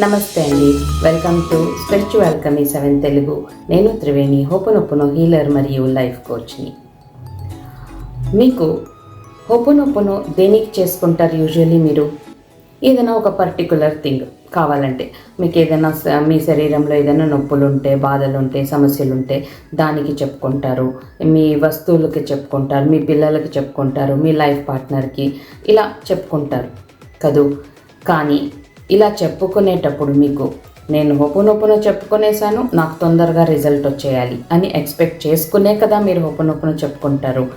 నమస్తే అండి. Welcome to spiritual కమీ సెవెన్ తెలుగు. నేను త్రివేణి. హోపనొప్పునో హీలర్ మరియు లైఫ్ కోచ్ని. మీకు హోపనొప్పును దేనికి చేసుకుంటారు యూజువల్లీ మీరు? ఏదైనా ఒక పర్టికులర్ థింగ్ కావాలంటే. మీకు ఏదైనా స- మీ శరీరంలో ఏదైనా నొప్పులు ఉంటే బాధలు ఉంటే సమస్యలు ఉంటే దానికి చెప్పుకుంటారు. మీ వస్తువులకి చెప్పుకుంటారు మీ పిల్లలకి చెప్పుకుంటారు మీ లైఫ్ పార్ట్నర్కి ఇలా చెప్పుకుంటారు. కదూ? కానీ ఇలా చెప్పుకునేటప్పుడు మీకు నేను హోపునొప్పును చెప్పుకునేసాను నాకు తొందరగా రిజల్ట్ వచ్చేయాలి అని ఎక్స్పెక్ట్ చేసుకునే కదా మీరు హోపునొప్పును చెప్పుకుంటారు.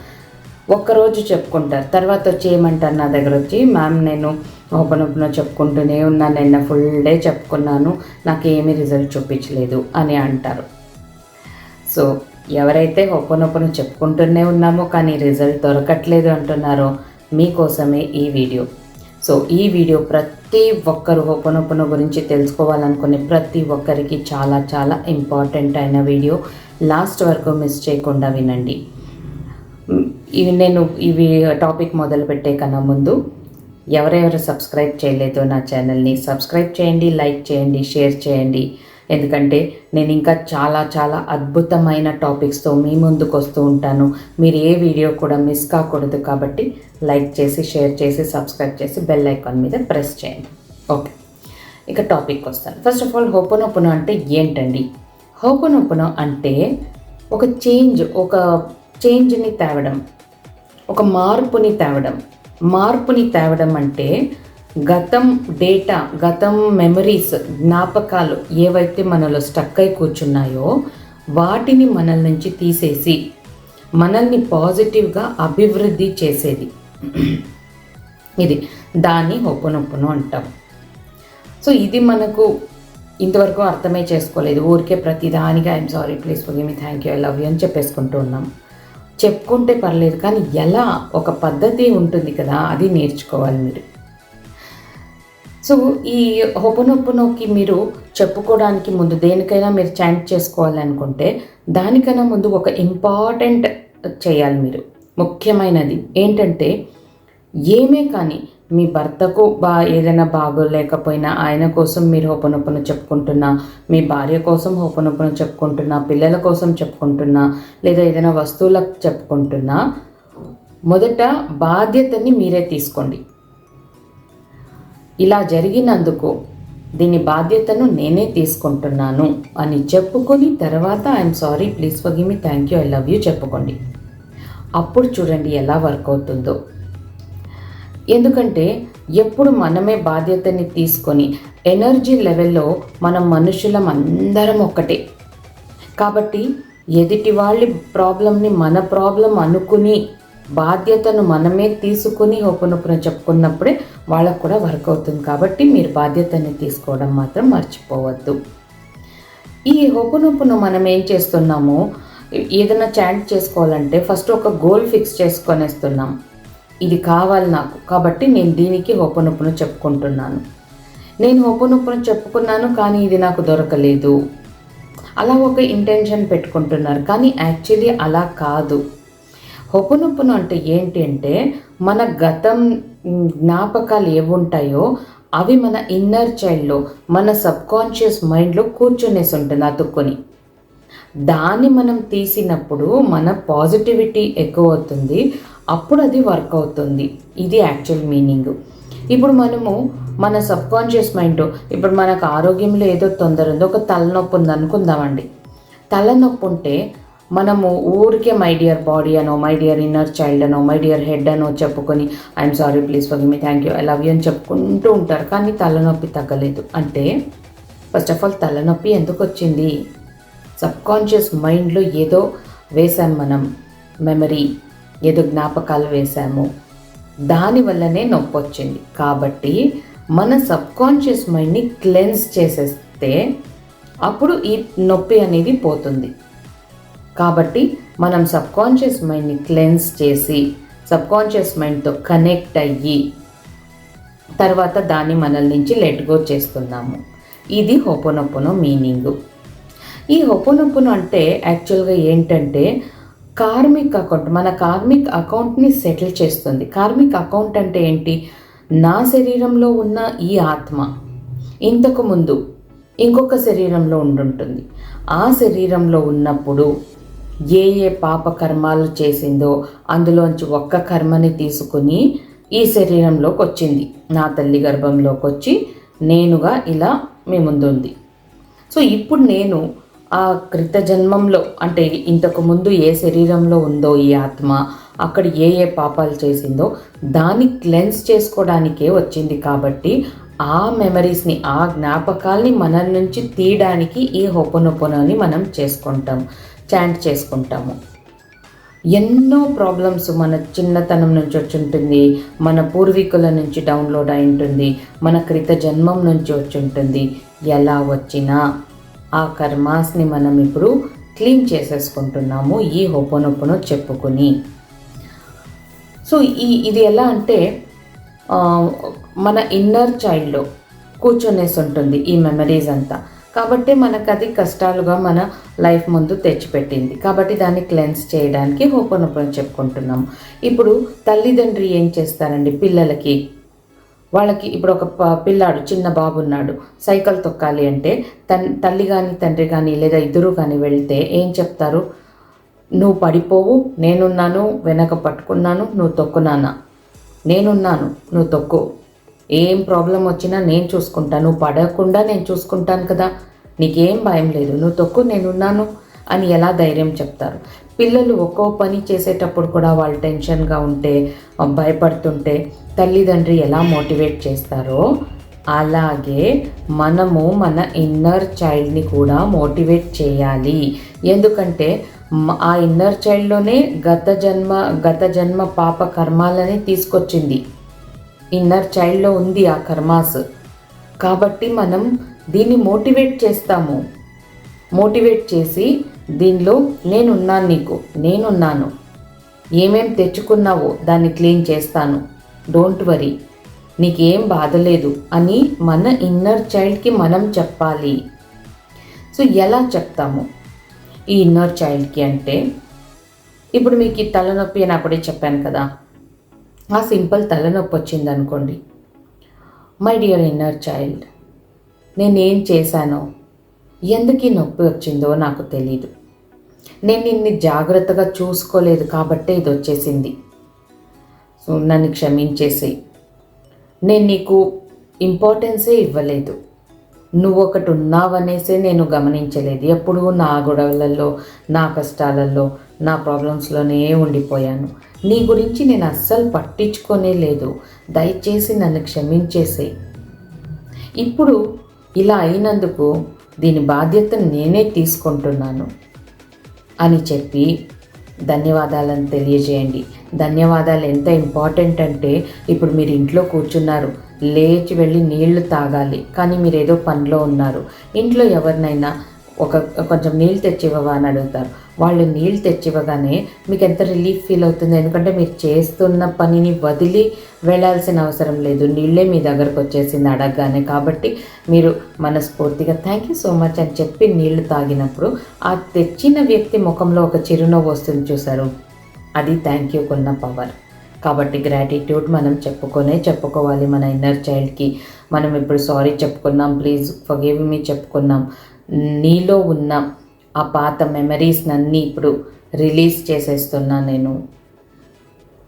ఒక్కరోజు చెప్పుకుంటారు. తర్వాత వచ్చి ఏమంటారు నా దగ్గర వచ్చి మ్యామ్ నేను ఓపెన్ చెప్పుకుంటూనే ఉన్నాను నిన్న ఫుల్ డే చెప్పుకున్నాను నాకు ఏమీ రిజల్ట్ చూపించలేదు అని అంటారు. సో ఎవరైతే ఓపెన్ చెప్పుకుంటూనే ఉన్నామో కానీ రిజల్ట్ దొరకట్లేదు అంటున్నారో మీకోసమే ఈ వీడియో సో ఈ వీడియో ప్రతి ఒక్కరు ఓపెన్ గురించి తెలుసుకోవాలనుకునే ప్రతి ఒక్కరికి చాలా చాలా ఇంపార్టెంట్ అయిన వీడియో. లాస్ట్ వరకు మిస్ చేయకుండా వినండి. ఇవి నేను ఇవి టాపిక్ మొదలు పెట్టే కన్నా ముందు ఎవరెవరు సబ్స్క్రైబ్ చేయలేదో నా ఛానల్ని సబ్స్క్రైబ్ చేయండి లైక్ చేయండి షేర్ చేయండి. ఎందుకంటే నేను ఇంకా చాలా చాలా అద్భుతమైన టాపిక్స్తో మీ ముందుకు వస్తూ ఉంటాను. మీరు ఏ వీడియో కూడా మిస్ కాకూడదు కాబట్టి లైక్ చేసి షేర్ చేసి సబ్స్క్రైబ్ చేసి బెల్ ఐకాన్ మీద ప్రెస్ చేయండి. ఓకే ఇక టాపిక్ వస్తాను. ఫస్ట్ ఆఫ్ ఆల్ హోపనొప్పున అంటే ఏంటండి? హోపనొప్పున అంటే ఒక చేంజ్ ఒక చేంజ్ని తేవడం ఒక మార్పుని తేవడం. మార్పుని తేవడం అంటే గతం డేటా గతం మెమరీస్ జ్ఞాపకాలు ఏవైతే మనలో స్టక్ అయి కూర్చున్నాయో వాటిని మనల్ నుంచి తీసేసి మనల్ని పాజిటివ్గా అభివృద్ధి చేసేది. ఇది దాన్ని ఒప్పునొప్పును అంటాం. సో ఇది మనకు ఇంతవరకు అర్థమే చేసుకోలేదు. ఊరికే ప్రతిదానికి I'm sorry please for me thank you I love you అని చెప్పేసుకుంటూ ఉన్నాం. చెప్పుకుంటే పర్లేదు కానీ ఎలా? ఒక పద్ధతి ఉంటుంది కదా అది నేర్చుకోవాలి మీరు. సో ఈ హొపనొప్పునోకి మీరు చెప్పుకోవడానికి ముందు దేనికైనా మీరు చాంట్ చేసుకోవాలనుకుంటే దానికన్నా ముందు ఒక ఇంపార్టెంట్ చేయాలి మీరు. ముఖ్యమైనది ఏంటంటే ఏమే కానీ మీ భర్తకు బా ఏదైనా బాగోలేకపోయినా ఆయన కోసం మీరు హోపనొప్పును చెప్పుకుంటున్నా మీ భార్య కోసం హోపనొప్పును చెప్పుకుంటున్నా పిల్లల కోసం చెప్పుకుంటున్నా లేదా ఏదైనా వస్తువులకు చెప్పుకుంటున్నా మొదట బాధ్యతని మీరే తీసుకోండి. ఇలా జరిగినందుకు దీని బాధ్యతను నేనే తీసుకుంటున్నాను అని చెప్పుకొని తర్వాత I'm sorry please for me thank you I love you చెప్పుకోండి. అప్పుడు చూడండి ఎలా వర్క్ అవుతుందో. ఎందుకంటే ఎప్పుడు మనమే బాధ్యతని తీసుకొని ఎనర్జీ లెవెల్లో మనం మనుషులం అందరం ఒక్కటే. కాబట్టి ఎదుటి వాళ్ళ ప్రాబ్లంని మన ప్రాబ్లం అనుకుని బాధ్యతను మనమే తీసుకుని ఒప్పునొప్పున చెప్పుకున్నప్పుడే వాళ్ళకు కూడా వర్క్ అవుతుంది కాబట్టి మీరు బాధ్యతని తీసుకోవడం మాత్రం మర్చిపోవద్దు. ఈ హోపనొప్పును మనం ఏం చేస్తున్నాము? ఏదైనా చాంట్ చేసుకోవాలంటే ఫస్ట్ ఒక గోల్ ఫిక్స్ చేసుకొనేస్తున్నాం. ఇది కావాలి నాకు కాబట్టి నేను దీనికి హోపనొప్పును చెప్పుకుంటున్నాను. నేను హోపనొప్పును చెప్పుకున్నాను కానీ ఇది నాకు దొరకలేదు. అలా ఒక ఇంటెన్షన్ పెట్టుకుంటున్నారు కానీ యాక్చువల్లీ అలా కాదు. హొప్పునొప్పును అంటే ఏంటి అంటే మన గతం జ్ఞాపకాలు ఏవుంటాయో అవి మన ఇన్నర్ చైల్డ్లో మన సబ్కాన్షియస్ మైండ్లో కూర్చునేసి ఉంటుంది అతుక్కొని దాన్ని మనం తీసినప్పుడు మన పాజిటివిటీ ఎక్కువ అవుతుంది అప్పుడు అది వర్క్ అవుతుంది. ఇది యాక్చువల్ మీనింగ్ ఇప్పుడు మనము మన సబ్కాన్షియస్ మైండ్ ఇప్పుడు మనకు ఆరోగ్యంలో ఏదో తొందర ఉందో ఒక తలనొప్పి ఉంది అనుకుందామండి తలనొప్పి ఉంటే మనము ఊరికే మై డియర్ బాడీ అనో మై డియర్ ఇన్నర్ చైల్డ్ అనో మై డియర్ హెడ్ అనో చెప్పుకొని I'm sorry please for me thank you I love you అని చెప్పుకుంటూ ఉంటారు. కానీ తలనొప్పి తగ్గలేదు. అంటే ఫస్ట్ ఆఫ్ ఆల్ తలనొప్పి ఎందుకు వచ్చింది సబ్కాన్షియస్ మైండ్లో ఏదో వేసాం మనం మెమరీ ఏదో జ్ఞాపకాలు వేశాము. దానివల్లనే నొప్పి వచ్చింది. కాబట్టి మన సబ్కాన్షియస్ మైండ్ని క్లెన్స్ చేసేస్తే అప్పుడు ఈ నొప్పి అనేది పోతుంది. కాబట్టి మనం సబ్కాన్షియస్ మైండ్ని క్లెన్స్ చేసి సబ్కాన్షియస్ మైండ్తో కనెక్ట్ అయ్యి తర్వాత దాన్ని మనల్ నుంచి లెట్ గో చేస్తున్నాము. ఇది హోపోనొప్పునో మీనింగు. ఈ హోపోనొప్పును అంటే యాక్చువల్గా ఏంటంటే కార్మిక్ అకౌంట్ మన కార్మిక్ అకౌంట్ని సెటిల్ చేస్తుంది. కార్మిక్ అకౌంట్ అంటే ఏంటి? నా శరీరంలో ఉన్న ఈ ఆత్మ. ఇంతకు ముందు ఇంకొక శరీరంలో ఉండుంటుంది. ఆ శరీరంలో ఉన్నప్పుడు ఏ ఏ పాప కర్మాలు చేసిందో అందులోంచి ఒక్క కర్మని తీసుకుని ఈ శరీరంలోకి వచ్చింది నా తల్లి గర్భంలోకి వచ్చి నేనుగా ఇలా మీ ముందుంది. సో ఇప్పుడు నేను ఆ క్రిత జన్మంలో అంటే ఇంతకు ముందు ఏ శరీరంలో ఉందో ఈ ఆత్మ అక్కడ ఏ ఏ పాపాలు చేసిందో దాన్ని క్లెన్స్ చేసుకోవడానికే వచ్చింది కాబట్టి ఆ మెమరీస్ని ఆ జ్ఞాపకాల్ని మన నుంచి తీయడానికి ఈ హొపనొపనని మనం చేసుకుంటాం. చాంట్ చేసుకుంటాము. ఎన్నో ప్రాబ్లమ్స్ మన చిన్నతనం నుంచి వచ్చింటుంది. మన పూర్వీకుల నుంచి డౌన్లోడ్ అయి ఉంటుంది మన క్రిత జన్మం నుంచి వచ్చి ఉంటుంది ఎలా వచ్చినా ఆ కర్మాస్ని మనం ఇప్పుడు క్లీన్ చేసేసుకుంటున్నాము. ఈ హొప్పనొప్పును చెప్పుకుని. సో ఈ ఇది ఎలా అంటే మన ఇన్నర్ చైల్డ్లో కూర్చొనేసి ఉంటుంది ఈ మెమరీస్ అంతా. కాబట్టి మనకు అది కష్టాలుగా మన లైఫ్ ముందు తెచ్చిపెట్టింది. కాబట్టి దాన్ని క్లెన్స్ చేయడానికి హోపనొప్పని చెప్పుకుంటున్నాం. ఇప్పుడు తల్లిదండ్రి ఏం చేస్తారండి? పిల్లలకి వాళ్ళకి ఇప్పుడు ఒక పిల్లాడు చిన్న బాబు ఉన్నాడు సైకిల్ తొక్కాలి అంటే తన్ తల్లి కానీ తండ్రి కానీ లేదా ఇద్దరు కానీ వెళ్తే ఏం చెప్తారు? నువ్వు పడిపోవు నేనున్నాను వెనక పట్టుకున్నాను నువ్వు తొక్కునానా నేనున్నాను నువ్వు తొక్కు ఏం ప్రాబ్లం వచ్చినా నేను చూసుకుంటాను నువ్వు పడకుండా నేను చూసుకుంటాను కదా. నీకేం భయం లేదు. నువ్వు తక్కువ నేనున్నాను అని ఎలా ధైర్యం చెప్తారు? పిల్లలు ఒక్కో పని చేసేటప్పుడు కూడా వాళ్ళు టెన్షన్గా ఉంటే భయపడుతుంటే తల్లిదండ్రి ఎలా మోటివేట్ చేస్తారో అలాగే మనము మన ఇన్నర్ చైల్డ్ని కూడా మోటివేట్ చేయాలి. ఎందుకంటే ఆ ఇన్నర్ చైల్డ్లోనే గత జన్మ గత జన్మ పాప కర్మాలని తీసుకొచ్చింది. ఇన్నర్ చైల్డ్లో ఉంది ఆ కర్మాస్ కాబట్టి మనం దీన్ని మోటివేట్ చేస్తాము. మోటివేట్ చేసి దీనిలో నేనున్నాను నీకు నేనున్నాను. ఏమేం తెచ్చుకున్నావో దాన్ని క్లీన్ చేస్తాను. డోంట్ వరీ నీకేం బాధ లేదు అని మన ఇన్నర్ చైల్డ్కి మనం చెప్పాలి. సో ఎలా చెప్తాము? ఈ ఇన్నర్ చైల్డ్కి అంటే ఇప్పుడు మీకు ఈ తలనొప్పి అని అప్పుడే చెప్పాను కదా. ఆ సింపుల్ తలనొప్పి వచ్చింది అనుకోండి. మై డియర్ ఇన్నర్ చైల్డ్ నేనేం చేశానో ఎందుకు ఈ నొప్పి వచ్చిందో నాకు తెలీదు. నేను నిన్ను జాగ్రత్తగా చూసుకోలేదు కాబట్టే ఇది వచ్చేసింది. సో నన్ను క్షమించేసి నేను నీకు ఇంపార్టెన్సే ఇవ్వలేదు. నువ్వు ఒకటి ఉన్నావనేసే నేను గమనించలేదు. ఎప్పుడూ నా గొడవలలో నా కష్టాలలో నా ప్రాబ్లమ్స్లోనే ఉండిపోయాను. నీ గురించి నేను అస్సలు పట్టించుకోనే లేదు. దయచేసి నన్ను క్షమించేసే. ఇప్పుడు ఇలా అయినందుకు దీని బాధ్యతను నేనే తీసుకుంటున్నాను అని చెప్పి ధన్యవాదాలను తెలియజేయండి. ధన్యవాదాలు ఎంత ఇంపార్టెంట్ అంటే ఇప్పుడు మీరు ఇంట్లో కూర్చున్నారు. లేచి వెళ్ళి నీళ్ళు తాగాలి. కానీ మీరు ఏదో పనిలో ఉన్నారు. ఇంట్లో ఎవరినైనా ఒక కొంచెం నీళ్ళు తెచ్చివ్వవా అని అడుగుతారు. వాళ్ళు నీళ్ళు తెచ్చివ్వగానే మీకు ఎంత రిలీఫ్ ఫీల్ అవుతుంది? ఎందుకంటే మీరు చేస్తున్న పనిని వదిలి వెళ్ళాల్సిన అవసరం లేదు. నీళ్ళే మీ దగ్గరకు వచ్చేసింది అడగగానే. కాబట్టి మీరు మనస్ఫూర్తిగా థ్యాంక్ యూ సో మచ్ అని చెప్పి నీళ్ళు తాగినప్పుడు ఆ తెచ్చిన వ్యక్తి ముఖంలో ఒక చిరునవ్వు వస్తుంది చూసారు అది థ్యాంక్ యూకున్న పవర్ కాబట్టి గ్రాటిట్యూడ్ మనం చెప్పుకొనే చెప్పుకోవాలి మన ఇన్నర్ చైల్డ్కి మనం ఇప్పుడు సారీ చెప్పుకున్నాం ప్లీజ్ ఫర్గివ్ మీ చెప్పుకున్నాం. నీలో ఉన్న ఆ పాత మెమరీస్ అన్నీ ఇప్పుడు రిలీజ్ చేసేస్తున్నా నేను.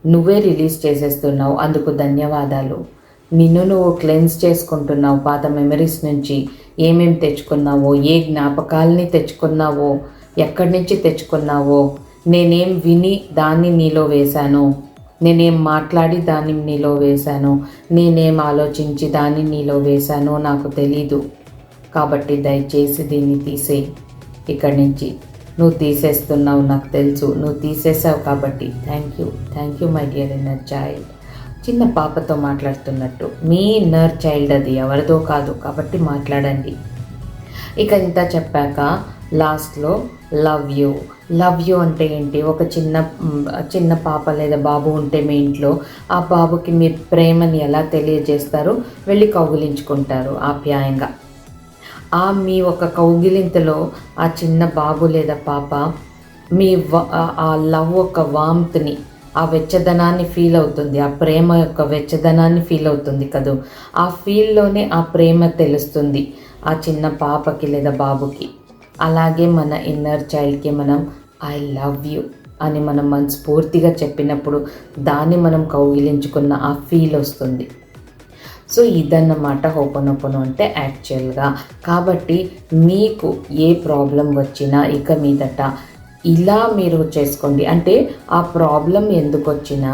నువ్వే రిలీజ్ చేసేస్తున్నావు అందుకు ధన్యవాదాలు. నిన్ను నువ్వు క్లెన్స్ చేసుకుంటున్నావు పాత మెమరీస్ నుంచి ఏమేం తెచ్చుకున్నావో ఏ జ్ఞాపకాలని తెచ్చుకున్నావో ఎక్కడి నుంచి తెచ్చుకున్నావో నేనేం విని దాన్ని నీలో వేశాను నేనేం మాట్లాడి దాన్ని నీలో వేశాను నేనేం ఆలోచించి దాన్ని నీలో వేశానో నాకు తెలీదు. కాబట్టి దయచేసి దీన్ని తీసేయి. ఇక్కడి నుంచి. నువ్వు తీసేస్తున్నావు నాకు తెలుసు. నువ్వు తీసేసావు కాబట్టి. Thank you. Thank you my dear inner child. చిన్న పాపతో మాట్లాడుతున్నట్టు. మీ ఇన్నర్ చైల్డ్ అది ఎవరిదో కాదు. కాబట్టి మాట్లాడండి. ఇక ఇంత చెప్పాక లాస్ట్లో లవ్ యూ. లవ్ యూ అంటే ఏంటి? ఒక చిన్న చిన్న పాప లేదా బాబు ఉంటే మీ ఇంట్లో ఆ బాబుకి మీరు ప్రేమని ఎలా తెలియజేస్తారు వెళ్ళి కౌగులించుకుంటారు ఆప్యాయంగా. ఆ మీ ఒక కౌగిలింతలో ఆ చిన్న బాబు లేదా పాప మీ వ- ఆ- ఆ లవ్ ఒక వామ్త్ని ఆ వెచ్చదనాన్ని ఫీల్ అవుతుంది ఆ ప్రేమ యొక్క వెచ్చదనాన్ని ఫీల్ అవుతుంది కదూ. ఆ ఫీల్లోనే ఆ ప్రేమ తెలుస్తుంది ఆ చిన్న పాపకి లేదా బాబుకి. అలాగే మన ఇన్నర్ చైల్డ్కి మనం ఐ లవ్ యూ అని మనం మనస్ఫూర్తిగా చెప్పినప్పుడు దాన్ని మనం కౌగిలించుకున్న ఆ ఫీల్ వస్తుంది. సో ఇదన్నమాట హోపనొప్పను అంటే యాక్చువల్గా కాబట్టి మీకు ఏ ప్రాబ్లం వచ్చినా ఇక మీదట ఇలా మీరు చేసుకోండి. అంటే ఆ ప్రాబ్లం ఎందుకు వచ్చినా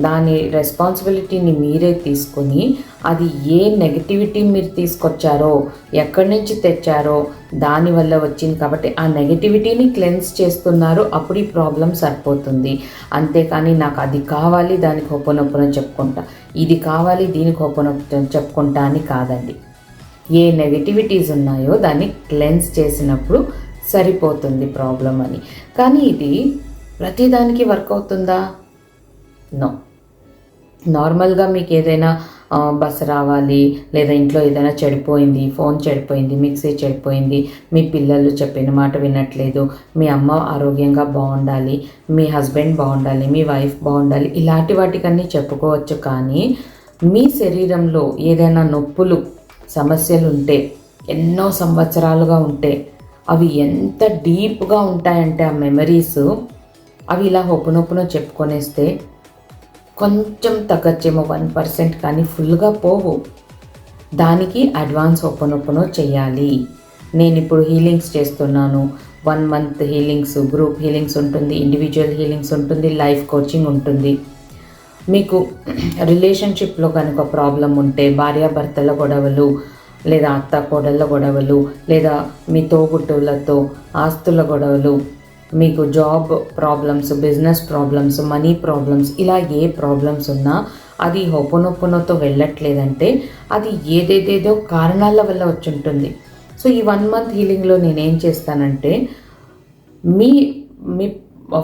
దాని రెస్పాన్సిబిలిటీని మీరే తీసుకొని అది ఏ నెగటివిటీ మీరు తీసుకొచ్చారో ఎక్కడి నుంచి తెచ్చారో దానివల్ల వచ్చింది కాబట్టి ఆ నెగిటివిటీని క్లెన్స్ చేస్తున్నారు అప్పుడు ఈ ప్రాబ్లం సరిపోతుంది. అంతేకాని నాకు అది కావాలి దానికి ఒప్పనొప్పున చెప్పుకుంటా. ఇది కావాలి దీనికి ఒప్పనొప్పు చెప్పుకుంటా అని కాదండి. ఏ నెగటివిటీస్ ఉన్నాయో దాన్ని క్లెన్స్ చేసినప్పుడు సరిపోతుంది ప్రాబ్లం అని. కానీ ఇది ప్రతిదానికి వర్క్ అవుతుందా? నో నార్మల్గా మీకు ఏదైనా బస్సు రావాలి లేదా ఇంట్లో ఏదైనా చెడిపోయింది ఫోన్ చెడిపోయింది మిక్సీ చెడిపోయింది మీ పిల్లలు చెప్పిన మాట వినట్లేదు మీ అమ్మ ఆరోగ్యంగా బాగుండాలి మీ హస్బెండ్ బాగుండాలి మీ వైఫ్ బాగుండాలి ఇలాంటి వాటికన్నీ చెప్పుకోవచ్చు కానీ మీ శరీరంలో ఏదైనా నొప్పులు సమస్యలు ఉంటే ఎన్నో సంవత్సరాలుగా ఉంటే అవి ఎంత డీప్గా ఉంటాయంటే ఆ మెమరీస్ అవి ఇలా హొప్పునొప్పునో చెప్పుకొనేస్తే కొంచెం తగ్గచ్చేమో వన్ పర్సెంట్ కానీ ఫుల్గా పోవు. దానికి అడ్వాన్స్ ఒప్పనొప్పనో చేయాలి. నేను ఇప్పుడు హీలింగ్స్ చేస్తున్నాను. One month healings group healings ఉంటుంది ఇండివిజువల్ హీలింగ్స్ ఉంటుంది లైఫ్ కోచింగ్ ఉంటుంది. మీకు రిలేషన్షిప్లో కనుక ప్రాబ్లం ఉంటే భార్యాభర్తల గొడవలు లేదా అత్త కోడళ్ళ గొడవలు లేదా మీ తోబుట్టువులతో ఆస్తుల గొడవలు మీకు job problems business problems money problems ఇలా ఏ ప్రాబ్లమ్స్ ఉన్నా అది హొప్పనొప్పనతో వెళ్ళట్లేదంటే అది ఏదేదేదో కారణాల వల్ల వచ్చి ఉంటుంది సో ఈ వన్ మంత్ హీలింగ్లో నేనేం చేస్తానంటే మీ మీ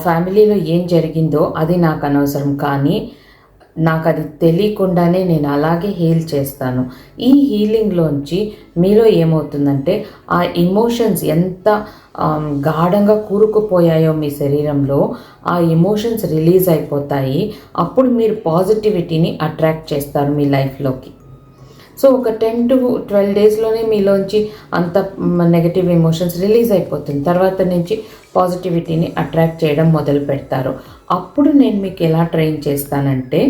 ఫ్యామిలీలో ఏం జరిగిందో అది నాకు అనవసరం. కానీ నాకు అది తెలియకుండానే నేను అలాగే హీల్ చేస్తాను. ఈ హీలింగ్లోంచి మీలో ఏమవుతుందంటే ఆ ఎమోషన్స్ ఎంత గాఢంగా కూరుకుపోయాయో మీ శరీరంలో ఆ ఎమోషన్స్ రిలీజ్ అయిపోతాయి. అప్పుడు మీరు పాజిటివిటీని అట్రాక్ట్ చేస్తారు మీ లైఫ్లోకి. సో ఒక టెన్ టు ట్వెల్వ్ డేస్లోనే మీలోంచి అంత నెగటివ్ ఎమోషన్స్ రిలీజ్ అయిపోతుంది. తర్వాత నుంచి పాజిటివిటీని అట్రాక్ట్ చేయడం మొదలు పెడతారు. అప్పుడు నేను మీకు ఎలా ట్రైన్ చేస్తానంటే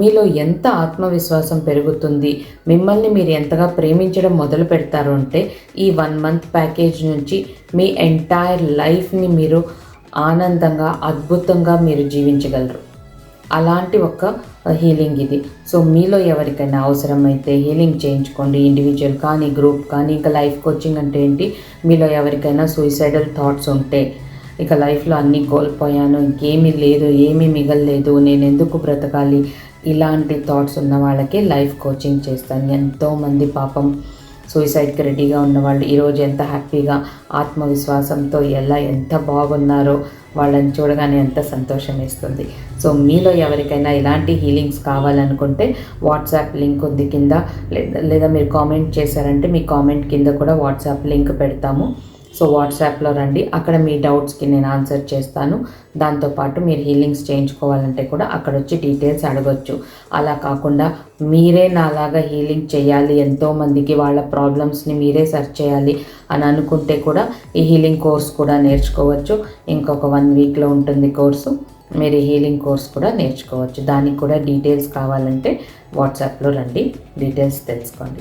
మీలో ఎంత ఆత్మవిశ్వాసం పెరుగుతుంది మిమ్మల్ని మీరు ఎంతగా ప్రేమించడం మొదలు పెడతారు అంటే ఈ వన్ మంత్ ప్యాకేజ్ నుంచి మీ ఎంటైర్ లైఫ్ని మీరు ఆనందంగా అద్భుతంగా మీరు జీవించగలరు. అలాంటి ఒక హీలింగ్ ఇది. సో మీలో ఎవరికైనా అవసరమైతే హీలింగ్ చేయించుకోండి. ఇండివిజువల్ కానీ గ్రూప్ కానీ ఇంకా లైఫ్ కోచింగ్ అంటే ఏంటి? మీలో ఎవరికైనా సూసైడల్ థాట్స్ ఉంటే ఇక లైఫ్లో అన్నీ కోల్పోయాను ఇంకేమీ లేదు ఏమీ మిగలలేదు నేను ఎందుకు బ్రతకాలి? ఇలాంటి థాట్స్ ఉన్న వాళ్ళకి లైఫ్ కోచింగ్ చేస్తాను. ఎంతోమంది పాపం సూసైడ్కి రెడీగా ఉన్నవాళ్ళు ఈరోజు ఎంత హ్యాపీగా ఆత్మవిశ్వాసంతో ఎలా ఎంత బాగున్నారో వాళ్ళని చూడగానే ఎంత సంతోషం వేస్తుంది. సో మీలో ఎవరికైనా ఇలాంటి హీలింగ్స్ కావాలనుకుంటే వాట్సాప్ లింక్ ఉంది కింద. లేదా లేదా మీరు కామెంట్ చేశారంటే మీ కామెంట్ కింద కూడా వాట్సాప్ లింక్ పెడతాము. సో వాట్సాప్లో రండి. అక్కడ మీ డౌట్స్కి నేను ఆన్సర్ చేస్తాను. దాంతోపాటు మీరు హీలింగ్స్ చేయించుకోవాలంటే కూడా అక్కడ వచ్చి డీటెయిల్స్ అడగొచ్చు. అలా కాకుండా మీరే నాలాగా హీలింగ్ చేయాలి. ఎంతోమందికి వాళ్ళ ప్రాబ్లమ్స్ని మీరే సెర్చ్ చేయాలి అని అనుకుంటే కూడా ఈ హీలింగ్ కోర్స్ కూడా నేర్చుకోవచ్చు. ఇంకొక వన్ వీక్లో ఉంటుంది కోర్సు. మీరు హీలింగ్ కోర్స్ కూడా నేర్చుకోవచ్చు. దానికి కూడా డీటెయిల్స్ కావాలంటే వాట్సాప్లో రండి. డీటెయిల్స్ తెలుసుకోండి.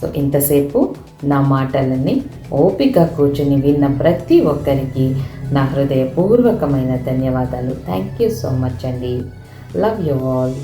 సో ఇంతసేపు నా మాటలని ఓపిక కూర్చుని విన్న ప్రతి ఒక్కరికి నా హృదయపూర్వకమైన ధన్యవాదాలు. థ్యాంక్ యూ సో మచ్ అండి. Love you all